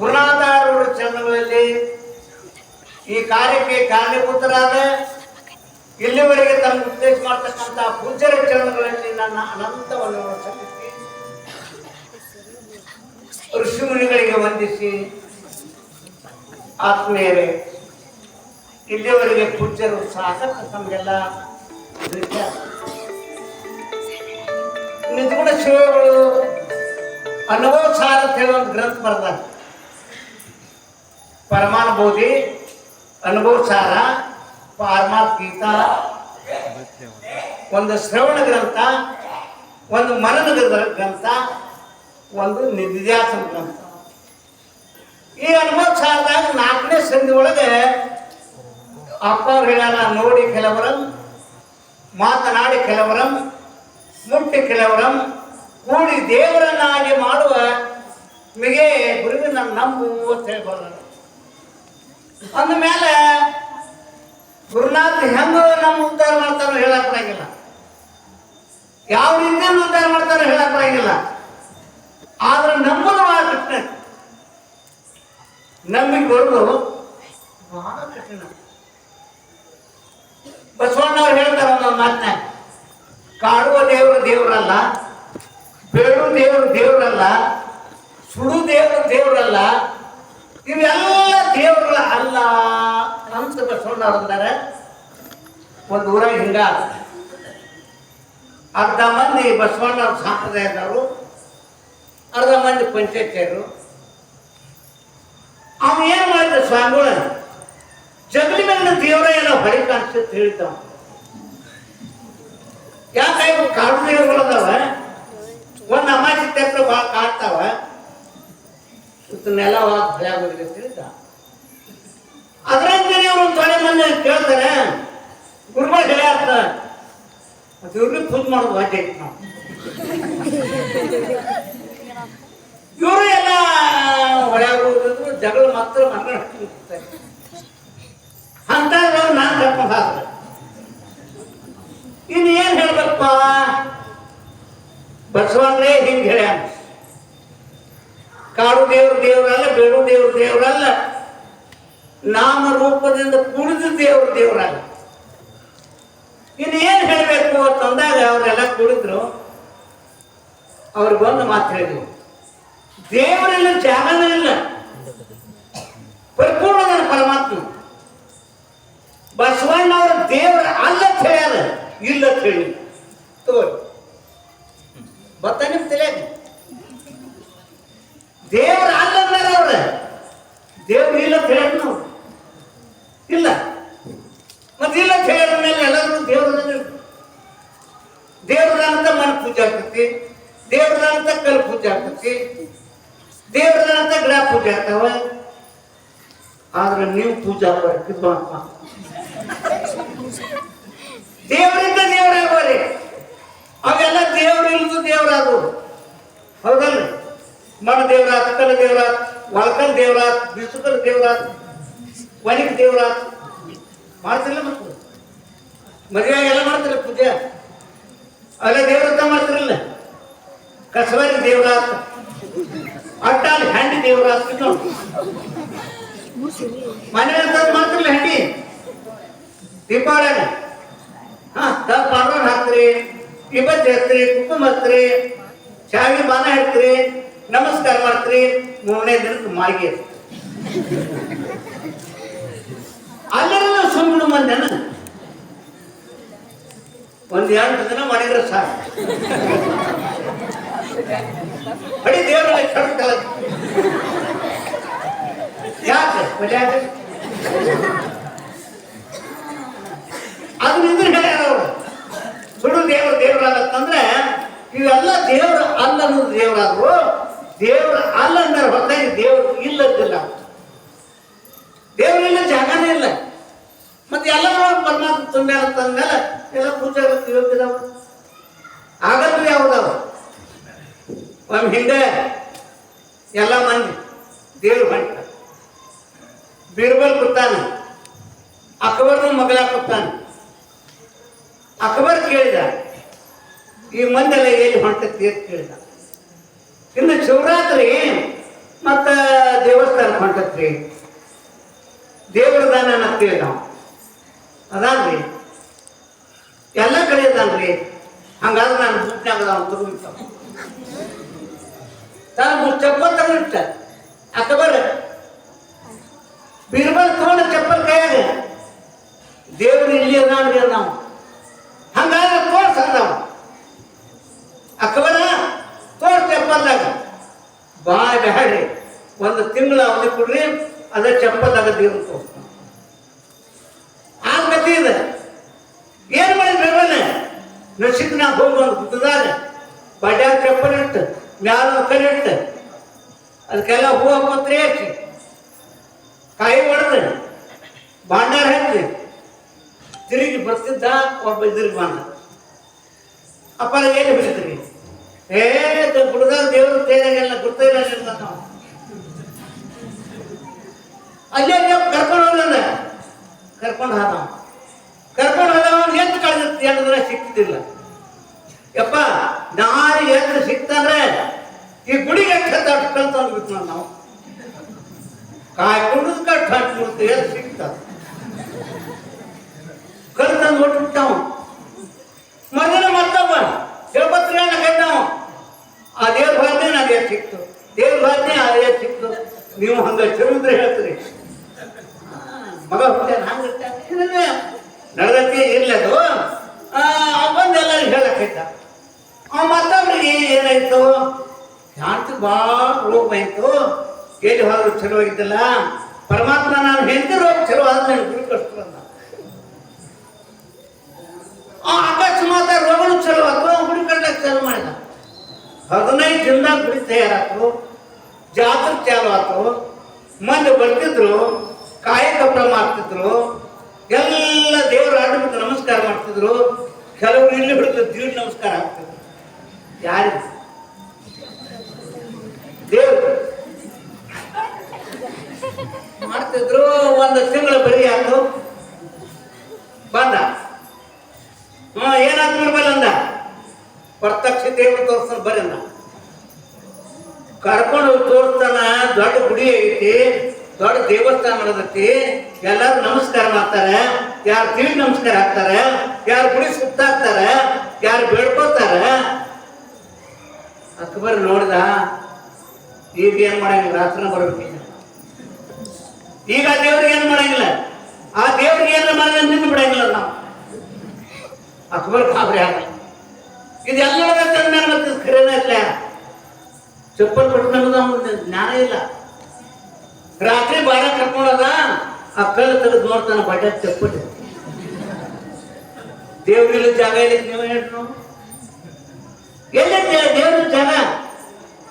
ಗುರುನಾಥಾರವರ ಚರಣಗಳಲ್ಲಿ ಈ ಕಾರ್ಯಕ್ಕೆ ಕಾರಣೀಭೂತರಾದ ಇಲ್ಲಿವರೆಗೆ ತಮ್ಮ ಉದ್ದೇಶ ಮಾಡ್ತಕ್ಕಂಥ ಪೂಜ್ಯರ ಚರಣಗಳಲ್ಲಿ ನನ್ನ ಅನಂತವನ್ನು ಸಲ್ಲಿಸಿ ಋಷಿಮುನಿಗಳಿಗೆ ವಂದಿಸಿ, ಆತ್ಮೀಯರೇ, ಇಲ್ಲಿವರೆಗೆ ಪೂಜ್ಯರು ಸಾಕಷ್ಟು ತಮಗೆಲ್ಲ ನಿಜಗುಣ ಶಿವಗಳು ಅನುಭವ ಸಾರ ಗ್ರಂಥ ಬರ್ದಾರ. ಪರಮಾನುಭೂತಿ ಅನುಭವ ಸಾರ ಪಾರಮಾರ್ಥ ಗೀತಾ, ಒಂದು ಶ್ರವಣ ಗ್ರಂಥ, ಒಂದು ಮನನ ಗ್ರಂಥ, ಒಂದು ನಿಧ್ಯಾಸನ ಗ್ರಂಥ. ಈ ಅನುಭವ ಸಾರದಾಗ ನಾಲ್ಕನೇ ಸಂಧಿ ಒಳಗೆ ಅಪ್ಪ ಹೇಳ ನೋಡಿ ಕೆಲವರಂ, ಮಾತನಾಡಿ ಕೆಲವರಂ, ಮುಟ್ಟಿ ಕೆಲವರಂ, ಕೂಡಿ ದೇವರನ್ನಾಗಿ ಮಾಡುವ ಮಿಗೇ ಗುರುವಿನ ನಂಬು ಅಂತ ಹೇಳಿ ಅಂದ ಮೇಲೆ ಗುರುನಾಥ್ ಹೆಂಗ ನಮ್ಮ ಉದ್ಧಾರ ಮಾಡ್ತಾರೋ ಹೇಳಕ್ ಬರಂಗಿಲ್ಲ. ಯಾವ ರೀತಿ ಉದ್ಧಾರ ಮಾಡ್ತಾರೋ ಹೇಳಕ್ ಬರಂಗಿಲ್ಲ. ಆದ್ರೆ ನಂಬುದು ಬಹಳ ಕಠಿಣ. ನಂಬಿಕೆ ಬಸವಣ್ಣವ್ರು ಹೇಳ್ತಾರ ಒಂದೊಂದು ಮಾತನ್ನ ಕಾಡುವ ದೇವರು ದೇವರಲ್ಲ, ಬೇಡು ದೇವರು ದೇವರಲ್ಲ, ಸುಡು ದೇವರು ದೇವರಲ್ಲ ಇವೆಲ್ಲ ದೇವರುಗಳ ಅಲ್ಲ? ಅಂತ ಬಸವಣ್ಣ ಅಂತಾರೆ ಒಂದು ಊರಾಗ ಹಿಂಗ ಅರ್ಧ ಮಂದಿ ಬಸವಣ್ಣ ಸಂಪ್ರದಾಯದವರು, ಅರ್ಧ ಮಂದಿ ಪಂಚಾಯತಿಯರು. ಅವ್ನು ಏನು ಮಾಡಿದ ಸ್ವಾಮಿಗಳು? ಜಗಲಿ ಮೇಲೆ ದೇವರ ಏನೋ ಹೊಳಿ ಕಾಣಿಸ್ತೈತೆ ಹೇಳ್ತಾವ. ಯಾಕೆ ಇವು ಕಾಡು ದೇವರುಗಳದಾವ ಒಂದು ಅಮಾಜಿ ತೆಪ್ಪ ಭಾಳ ಕಾಡ್ತಾವ. ನೆಲ ಭಯ ಆಗೋದಿಲ್ಲ ಅಂತ ಹೇಳ್ದ ಅದ್ರಂತೆ ಅವ್ರು ತೊಡೆ ಮಂದಿ ಕೇಳ್ತಾರೆ, ಗುರುಗಳು ಹೇಳ್ಯಾರ್ತ ಮತ್ತೆ ಇವ್ರಿಗೆ ಪೂಜೆ ಮಾಡೋದು ವಾಜ್ಯ ಐತಿ ನಾವು ಇವರು ಎಲ್ಲ ಹೊಳೆಯಾಗೋದಿದ್ರು ಜಗಳ ಮಾತ್ರ ಮನೆ ಹಾಕ್ತಾರೆ ಅಂತ ನಾನು ಕರ್ಕೊಂಡು ಹಾಕ್ತಾರೆ ಇನ್ನು ಏನ್ ಹೇಳ್ಬೇಕಪ್ಪ? ಬಸವಣ್ಣೇ ಹಿಂಗೆ ಹೇಳ್ಯಾನ. ಕಾಡು ದೇವ್ರ ದೇವರಲ್ಲ, ಬೇಡು ದೇವ್ರ ದೇವರಲ್ಲ. ನಾಮ ರೂಪದಿಂದ ಕುಡಿದ ದೇವ್ರ ದೇವರಲ್ಲ. ಇನ್ನೇನು ಹೇಳಬೇಕು ಅಂತಂದಾಗ ಅವರೆಲ್ಲ ಕುಡಿದ್ರು. ಅವ್ರಿಗೆ ಬಂದು ಮಾತು ಹೇಳಿದ್ರು. ದೇವರಿಲ್ಲ ಜಾಗನೇ ಇಲ್ಲ ಪರಿಪೂರ್ಣ ನನ್ನ ಪರಮಾತ್ಮ ಬಸವಣ್ಣ ಅವರ ದೇವರ ಅಲ್ಲ ಅಂತ ಹೇಳ್ಯಾರ ಇಲ್ಲ ಅಂತ ಹೇಳಿ ತಗೋರಿ ಬತ್ತ ನಿಮ್ ತಲೆಯಾಗ ದೇವರ ಅಲ್ಲ ಅಂದಾರ ಅವ್ರ ದೇವ್ರ ಇಲ್ಲ ಅಂತ ಹೇಳ್ಯಾರ ನಾವು ಇಲ್ಲ ಮತ್ತೆ ಇಲ್ಲ ಅಂತ ಹೇಳಿದ ಮೇಲೆ ಎಲ್ಲರೂ ದೇವ್ರ ದೇವ್ರದಂತ ಮನ ಪೂಜೆ ಆಗ್ತೈತಿ. ದೇವ್ರದಂತ ಕಲ್ ಪೂಜೆ ಆಗ್ತೈತಿ. ದೇವ್ರದಂತ ಗಿಡ ಪೂಜೆ ಆಗ್ತಾವ. ಆದ್ರೆ ನೀವು ಪೂಜಾ ಬರ್ತಿದ್ವಪ್ಪ ದೇವರಿಂದ ದೇವರಾಗೋರಿ ಅವೆಲ್ಲ ದೇವ್ರ ಇಲ್ದು ದೇವರಾದು ಹೌದಲ್ರಿ? ಮಣ ದೇವರಾತ್, ಕಲ್ಲ ದೇವರಾತ್ ಒಳಕಲ್ ದೇವರಾತ್, ಬಿಸುಕಲ್ ದೇವರಾತ್ ವನಿಕ್ ದೇವರಾತ್. ಮಾಡ್ತಿಲ್ಲ ಮತ್ತೆ ಮದುವೆ ಎಲ್ಲ ಮಾಡ್ತಾರೆ ಪೂಜೆ. ಅಲ್ಲ ದೇವ್ರತ್ತ ಮಾಡ್ತಿರಲ್ಲ. ಕಸವಾರಿ ದೇವರಾತ್. ಅಟ್ಟಾಲ್ ಹ್ಯಾಂಡಿ ದೇವರಾತ್ ಮನೆ ಮಾಡ್ತಿರಲ್ಲ ಹ್ಯಾಂಡಿ ದೀಪಾವಳಿ ಹಾ ತಪ್ಪ ಹಾಕ್ತ್ರಿ ಹಾಕ್ರಿ ಹಾಕ್ತ್ರಿ ಕುಟುಂಬ ಹಚ್ಚ್ರಿ ಶಾವಿ ಬಾನ ಹಾಕ್ರಿ ನಮಸ್ಕಾರ ಮಾಡ್ತೀರಿ, ಮೂರನೇ ದಿನಕ್ಕೆ ಮಾಗಿ ಅಲ್ಲೆಲ್ಲ ಸುಮ್ಮನೆ ಮಂದಿನ ಒಂದ್ ಎಂಟು ದಿನ ಮಾಡಿದ್ರೆ ಸಾಕು. ಅಡಿ ದೇವರ ಯಾಕೆ? ಅದನ್ನ ಇದ್ರ ಹೇಳ್ಯಾರ ಅವರು. ಸುಡು ದೇವರು ದೇವರಾಗತ್ತಂದ್ರೆ ಇವೆಲ್ಲ ದೇವರು ಅಲ್ಲ ಅನ್ನೋದು ದೇವರಾದ್ರು. ದೇವರು ಅಲ್ಲ ಅಂದ್ರೆ ಹೊರತಾಗಿ ದೇವರು ಇಲ್ಲದಿಲ್ಲ ದೇವರಿಲ್ಲ ಜಾಗನೇ ಇಲ್ಲ. ಮತ್ತೆ ಎಲ್ಲ ಪರಮಾತ್ಮ ತುಂಬ್ಯಾರ ತಂದ್ಮೇಲೆ ಎಲ್ಲ ಪೂಜೆ ಯೋಗ್ಯದವ ಆಗಲ್ರಿ ಯಾವ್ದವ ಒಮ್ಮೆ ಹಿಂದೆ ಎಲ್ಲ ಮಂದಿ ದೇವ್ರು ಹೊಂಟ ಬೀರ್ಬಲ್ ಕೊಡ್ತಾನೆ ಅಕ್ಬರ್ನ ಮಗಳ ಕೊಡ್ತಾನೆ ಅಕ್ಬರ್ ಕೇಳಿದ, ಈ ಮಂದೆಲ್ಲ ಎಲ್ಲಿ ಹೊಂಟತಿ ಅಂತ ಕೇಳಿದ. ಇನ್ನು ಶಿವರಾತ್ರಿ ಮತ್ತ ದೇವಸ್ಥಾನ ಹೊಂಟತ್ರಿ. ದೇವ್ರ ದಾನ ಕೇಳಿದ ನಾವು ಅದಾನ್ರಿ ಎಲ್ಲ ಕಡೆ ಅದಲ್ರಿ. ಹಂಗಾದ್ರೆ ನಾನು ಬುಟ್ನಾಗ ಅವ್ನು ತಗೊಂಡಿಟ್ಟ ತಾನು ಚಪ್ಪಲ್ ತಗೊಂಡಿಟ್ಟ ಅಕ್ಬರ್ ಬೀರ್ಬಲ್ ತಗೊಂಡ ಚಪ್ಪಲ್ ಕೈಯಾಗ. ದೇವ್ರು ಇಲ್ಲಿ ಅದಾನ್ರಿ ನಾವು ಹಂಗಾದ್ರೆ ತೋರ್ಸ ನಾವು ಅಕ್ಬರ ತೋರ್ಸ್ ಚಪ್ಪಲ್ದಾಗ. ಬಾ ಬ್ಯಾಡ್ರಿ. ಒಂದು ತಿಂಗಳ ಅವಧಿ ಕೊಡ್ರಿ ಅದೇ ಚಪ್ಪಲ್ದಾಗ ದೇವ್ರು ತೋರಿಸ್ತಾನೆ ಗತಿ ಇದೆ ಏನ್ ಮಾಡಿದ್ರೆ ಅವನ್ನ ನಸಿಕ್ನಾಗ ಹೋಗಿ ಒಂದು ಕೂತಿದ್ದಾರೆ. ಬಡ್ಯಾಗ ಚಪ್ಪಲ್ ಇಟ್ಟು, ಮ್ಯಾಲ ಕಲಿಟ್ಟು ಅದಕ್ಕೆಲ್ಲ ಹೂವು ಪತ್ರೆ ಹಾಕಿ ಕಾಯಿ ಹೊಡೆದು ಬಾಂಡಾರ ಹಾಕಿ ತಿರುಗಿ ಬರ್ತಿದ್ದ, ಒಬ್ಬ ಇದ್ರಿಗೆ ಬಂದ ಅಪ್ಪ ಏನು ಬಿಡ್ತೀರಿ ಏ ಗುಡ್ದಾಗ ದೇವ್ರ ತೇರಾಗೆಲ್ಲ ಗೊತ್ತಿಲ್ಲ ನಾವು ಅಲ್ಲೇ ಕರ್ಕೊಂಡು ಹೋಗಲ್ಲ ಕರ್ಕೊಂಡು ಹೋದ ಕರ್ಕೊಂಡು ಹೋದವನು ಎದ್ದು ಕಳೆದಿತ್ತು ಎಂದ್ರೆ ಸಿಕ್ತಿದ್ದಿಲ್ಲ. ಯಪ್ಪ, ನಾರಿ ಎದ್ದು ಸಿಕ್ತಂದ್ರೆ ಈ ಗುಡಿಗೆ ಕತ್ತ ಅಂದ್ಬಿಟ್ಟು ನಾವು. ಕಾಯ್ಕೊಂಡು ಕಟ್ ಹಾಕ್ಬಿಡ್ತು ಎದ್ದು ಸಿಕ್ತ. ಕಲ್ತಂದು ಹೊಟ್ಬಿಟ್ಟವ ಮೊದಲ ಮತ್ತೊಬ್ಬ ಹೇಳ್ಬತ್ರಿ ನಾವು ಆ ದೇವ್ರ ಭಾಗ್ಯ ನನಗೆ ಸಿಕ್ತು. ದೇವ್ರ ಭಾಗ್ಯ ಅದೇ ಸಿಕ್ತು. ನೀವು ಹಂಗ ಚೆಲುದ್ರೆ ಹೇಳ್ತೀರಿ. ಮಗ ಹುಡುಗ ಹಂಗ ನಡೆದಕ್ಕೆ ಇರ್ಲದು ಬಂದೆಲ್ಲ ಹೇಳಕ್ಕೈತ ಅವ ಮತ್ತೊಬ್ರಿಗೆ ಏನಾಯ್ತು? ಶಾಂತಿ ಭಾಳ ರೋಗ ಆಯ್ತು ಎಲ್ಲಿ ಹೋದ್ರು ಚಲೋ ಆಗಿದ್ದಲ್ಲ ಪರಮಾತ್ಮ ನಾನು ರೋಗ ಚಲೋ ಆದ್ರೆ ನನಗೆ ಗುರು ಕಷ್ಟ ಅಕಸ್ಮಾತ್ ರೋಗನು ಚಲೋ ಆಯ್ತು ಗುಡಿ ಕಟ್ಟಕ್ಕೆ ಚಾಲು ಮಾಡಿದ. ಹದಿನೈದು ದಿನದಾಗ ಗುಡಿ ತಯಾರಾತು. ಜಾತ್ರೆ ಚಾಲು ಆತು. ಮಂದಿ ಬರ್ತಿದ್ರು ಕಾಯಿ ಕಪ್ಪಳ ಮಾಡ್ತಿದ್ರು ಎಲ್ಲ ದೇವರ ಆಡಳಿತ ನಮಸ್ಕಾರ ಮಾಡ್ತಿದ್ರು. ಕೆಲವರು ಇಲ್ಲಿ ಬಿಡುತ್ತೆ ದೀಡ್ ನಮಸ್ಕಾರ ಆಗ್ತದೆ. ಯಾರು ದೇವ್ರು. ಮಾಡ್ತಿದ್ರು, ಒಂದು ತಿಂಗಳ ಬರೀ ಆಯ್ತು ಬಂದ. ಹ್ಞೂ ಏನಾದ್ರು ನಿರ್ಮಲ ಅಂದ. ಪ್ರತ್ಯಕ್ಷ ದೇವ್ರು ತೋರಿಸ್ತಾನೆ ಅಂದ. ಕರ್ಕೊಂಡು ತೋರಿಸ್ತಾನ, ದೊಡ್ಡ ಗುಡಿ ಐತಿ, ದೊಡ್ಡ ದೇವಸ್ಥಾನ ನಡೆದೈತಿ ಎಲ್ಲರೂ ನಮಸ್ಕಾರ ಮಾಡ್ತಾರೆ. ಯಾರು ತಿಳಿ ನಮಸ್ಕಾರ ಹಾಕ್ತಾರೆ, ಯಾರು ಗುಡಿ ಸುತ್ತಾಕ್ತಾರೆ ಯಾರು ಬೇಡ್ಕೋತಾರೆ. ಅಕ್ಬರ್ ನೋಡ್ದ, ಈಗ ಏನ್ ಮಾಡಂಗಿಲ್ಲ ರಾತ್ರಿ ಬರ್ಬೇಕು ಈಗ. ಆ ದೇವ್ರಿಗೆ ಏನ್ ಮಾಡಂಗಿಲ್ಲ? ಆ ದೇವ್ರಿಗೆ ಏನ್ ಮಾಡಿದ್ರೆ ನಿಂತು ಬಿಡಂಗಿಲ್ಲ ನಾವು ಅಕ್ಬರ್ ಕಾಬ್ರಿ ಆಗ ಇದೆಲ್ಲ ಮತ್ತೆ ಖರೇನ ಇಲ್ಲ. ಚಪ್ಪಲ್ ಕೊಟ್ಟು ನಮ್ದು ಜ್ಞಾನ ಇಲ್ಲ. ರಾತ್ರಿ ಬಾರ ಕರ್ಕೊಂಡೋದ ಆ ಕಳ್ಳ ತೆಗೆದು ನೋಡ್ತಾನೆ ಬಟ್ಟೆ ತೆಪ್ಪಟ್ಟೆ ದೇವ್ರಿಲ್ಲ ಜಾಗ ಇಲ್ಲ ನೀವು ಹೇಳ್ರು ಎಲ್ಲ ದೇವ್ರ ಜಾಗ?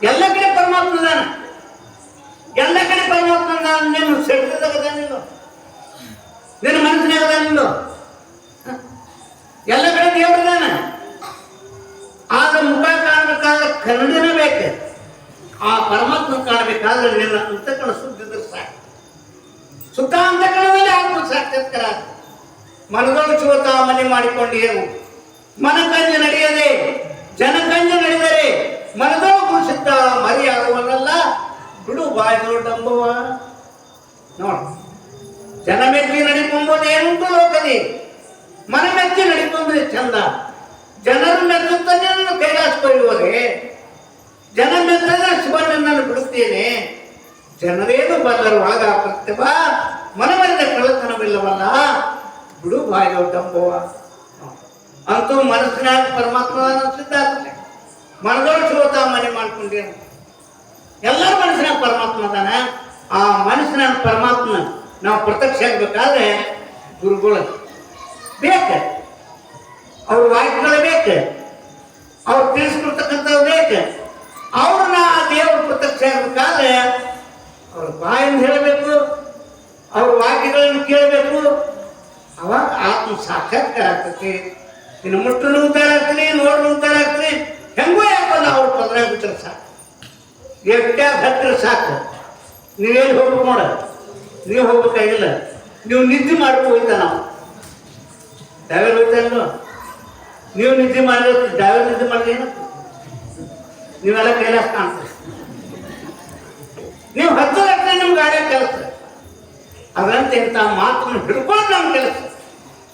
ಎಲ್ಲ ಕಡೆ ಪರಮಾತ್ಮ ಇದಾನ ಎಲ್ಲ ಕಡೆ ಪರಮಾತ್ಮ ಇದಾನ ನೀನು. ಶರೀರದಾಗ ನಿನ್ನ ಮನಸ್ಸಿನಾಗ ಅದಾನಿಲ್ಲ ಎಲ್ಲ ಕಡೆ ದೇವ್ರ ಇದಾನ ಆಗ ಮುಖ ಕಾಣಬೇಕಾದ್ರೆ ಕನ್ನಡನೇ ಬೇಕು? ಆ ಪರಮಾತ್ಮ ಕಾಣಬೇಕಾದ್ರೆ ನಿನ್ನ ಅಂತಕಣ ಸುತ್ತ ಅಂತಕಣದಲ್ಲಿ ಆತ್ಮ ಸಾಕ್ಷಾತ್ಕಾರ ಮನೆ ಮಾಡಿಕೊಂಡು ಏನು ಮನಕಂಜ ನಡೆಯದೆ, ಜನಕಂಜ ನಡೆದರೆ ಮನದೊಳು ಮರಿ ಆಗುವನಲ್ಲ ಬಿಡು ಬಾಯಿ ಡಂಬುವ. ನೋಡ, ಜನ ಮೆಚ್ಚಿ ನಡಿಕೊಂಬೋದು ಏನುಂಟು ಲೋಕದಿ ಮನ ಮೆಚ್ಚಿ ನಡಿಕೊಂಡ್ರೆ ಚಂದ. ಜನರು ಮೆಚ್ಚುತ್ತಾನೆ ನನ್ನ ಕೈಲಾಸ ಕೊಯ್ಯುವರೆ ಜನ ಮೆಚ್ಚದ ಶಿವನನ್ನು ಬಿಡುತ್ತೇನೆ. ಜನರೇನು ಬಲ್ಲರು ಆಗ ಪ್ರತಿಭಾ ಮನಮರಿದ ಕಳ್ಳತನವಿಲ್ಲವಲ್ಲ. ಬಿಡು ಬಾಯೋ ಡಂಬವ ಅಂತೂ ಮನಸ್ಸಿನಾಗ ಪರಮಾತ್ಮ ಸಿದ್ಧಾರ್ಥನೆ ಮನದೊಳ ಶೋತ ಮನೆ ಮಾಡ್ಕೊಂಡೆ. ಎಲ್ಲರ ಮನಸ್ಸಿನಾಗ ಪರಮಾತ್ಮ ಅದಾನ. ಆ ಮನಸ್ಸಿನ ಪರಮಾತ್ಮ ನಾವು ಪ್ರತ್ಯಕ್ಷ ಆಗ್ಬೇಕಾದ್ರೆ ಗುರುಗಳು ಬೇಕು. ಅವ್ರ ವಾಕ್ಯಗಳು ಬೇಕು. ಅವ್ರು ತಿಳಿಸ್ಕೊಡ್ತಕ್ಕಂಥವ್ರು ಬೇಕು. ಅವ್ರನ್ನ ಆ ದೇವರು ಪ್ರತ್ಯಕ್ಷ ಆಗ್ಬೇಕಾದ್ರೆ ಅವ್ರ ಬಾಯಿಂದ ಹೇಳಬೇಕು, ಅವ್ರ ವಾಕ್ಯಗಳನ್ನು ಕೇಳಬೇಕು. ಅವಾಗ ಆತ್ಮ ಸಾಕ್ಷಾತ್ಕಾರ ಆಗ್ತೈತಿ ಇನ್ನು ಮುಟ್ಟು ಉದ್ದಾರ ಆಗ್ತೀನಿ ನೋಡ್ಲು ಉದ್ದಾರ ಆಗ್ತೀನಿ ಹೆಂಗೋ ಯಾಕಲ್ಲ ಅವ್ರ ತೊಂದರೆ ಬಿಟ್ಟರೆ ಸಾಕು. ಎಟ್ಟಾಗ ಹತ್ತಿರ ಸಾಕು. ನೀವೇನು ಹೋಗ್ಬೇಕು ನೋಡ. ನೀವು ಹೋಗ್ಬೇಕಾಗಿಲ್ಲ. ನೀವು ನಿದ್ದೆ ಮಾಡ್ಕೊ ಹೋಯ್ತ ನಾವು. ಡ್ರೈವರ್ ಹೋಯ್ತಾ ಇಲ್ವೋ? ನೀವು ನಿದ್ದೆ ಮಾಡಿದ್ರೆ ಡ್ರೈವರ್ ನಿದ್ದೆ ಮಾಡಿದ್ರೆ ನೀವೆಲ್ಲ ಕೈಲಾಸ ಕಾಣ್ತೀರಿ. ನೀವು ಹತ್ತು ಲಕ್ಷ ನಿಮ್ಮ ಗಾಡಿ ಕೆಲಸ. ಅದರಂತೆ ಇಂಥ ಮಾತನ್ನು ಹಿಡ್ಕೊಂಡು ನಮ್ಮ ಕೆಲಸ.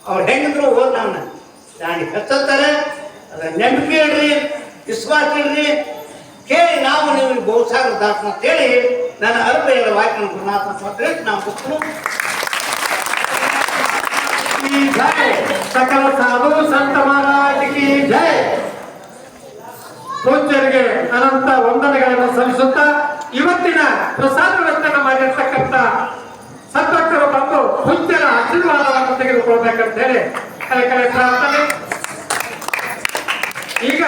ಅವ್ರು ಹೆಂಗಿದ್ರು ಹೋದ್ ನಮ್ಮನ್ನ ದಾಣಿ ಹಚ್ಚತ್ತಾರೆ. ಅದರ ನೆನಪಿ ಇಡ್ರಿ ವಿಶ್ವಾಸ ಇಡ್ರಿ ಕೇಳಿ ನಾವು ನೀವು ಬಹುಸಾಗರ ದಾಸ ಅಂತೇಳಿ ನನ್ನ ಅರ್ಪ ಎಲ್ಲ ವಾಕ್ಯ ಗುರುನಾಥ ಅಂತ ನಾವು ಗೊತ್ತು ಸಕಲ ಸಾಧು ಸಂತ ಮಹಾರಾಜ ಕಿ ಜಯ. ಪೂಜ್ಯರಿಗೆ ಅನಂತ ವಂದನೆಗಳನ್ನು ಸಲ್ಲಿಸುತ್ತಾ ಇವತ್ತಿನ ಪ್ರಸಾದ ವರ್ತನ ಮಾಡಿರ್ತಕ್ಕಂಥ ಸದ್ಭಕ್ತರು ಬಂದು ಹುಚ್ಚರ ಆಶೀರ್ವಾದವನ್ನು ತೆಗೆದುಕೊಳ್ಬೇಕಂತ ಹೇಳಿ ಕರೆ ಪ್ರಾರ್ಥನೆ ಈಗ